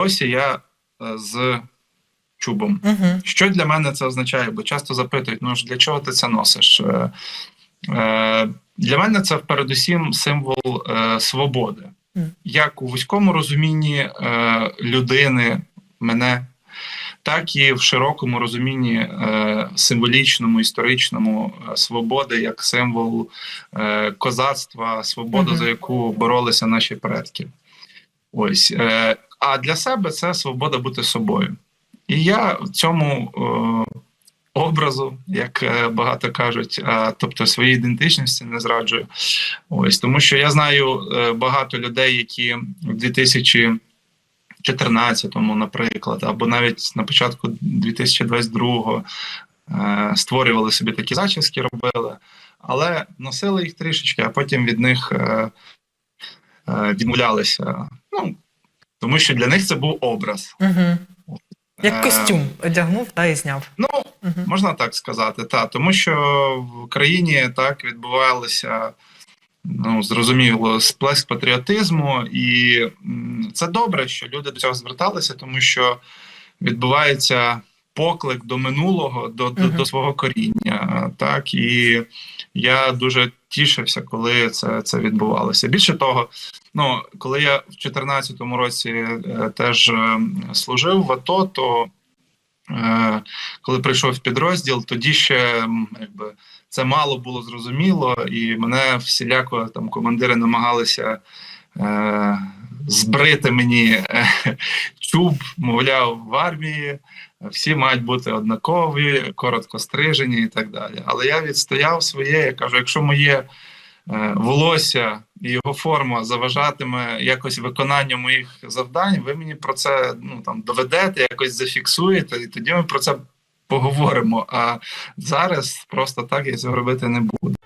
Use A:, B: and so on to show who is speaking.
A: волосся я е, з чубом.
B: Угу.
A: Що для мене це означає? Бо часто запитують: ну ж для чого ти це носиш? Е, е, Для мене це передусім символ е, свободи, як у вузькому розумінні е, людини, мене, так і в широкому розумінні е, символічному, історичному е, свободи як символ е, козацтва, свободу,
B: Мгм.
A: за яку боролися наші предки. Ось. Е, а для себе це свобода бути собою. І я в цьому е, образу, як е, багато кажуть, е, тобто своїй ідентичності не зраджую. Ось тому, що я знаю е, багато людей, які в 2014-му, наприклад, або навіть на початку 2022-го е, створювали собі такі зачіски, робили, але носили їх трішечки, а потім від них е, е, відмовлялися. Ну тому що для них це був образ.
B: Угу. Як
A: Е,
B: костюм одягнув та і зняв.
A: Ну,
B: Угу.
A: можна так сказати, та тому що в країні так відбувалося. Ну, зрозуміло, сплеск патріотизму, і це добре, що люди до цього зверталися, тому що відбувається поклик до минулого, до, до,
B: Мгм.
A: до свого коріння. Так і я дуже тішився, коли це, це відбувалося. Більше того, ну коли я в 2014 році е, теж е, служив в АТО, то е, коли прийшов в підрозділ, тоді ще якби це мало було зрозуміло, і мене всіляко там командири намагалися е, збрити мені е, чуб, мовляв, в армії. Всі мають бути однакові, коротко стрижені і так далі. Але я відстояв своє. Я кажу: якщо моє е, волосся і його форма заважатиме якось виконанню моїх завдань, ви мені про це ну там доведете, якось зафіксуєте, і тоді ми про це поговоримо. А зараз просто так я цього робити не буду.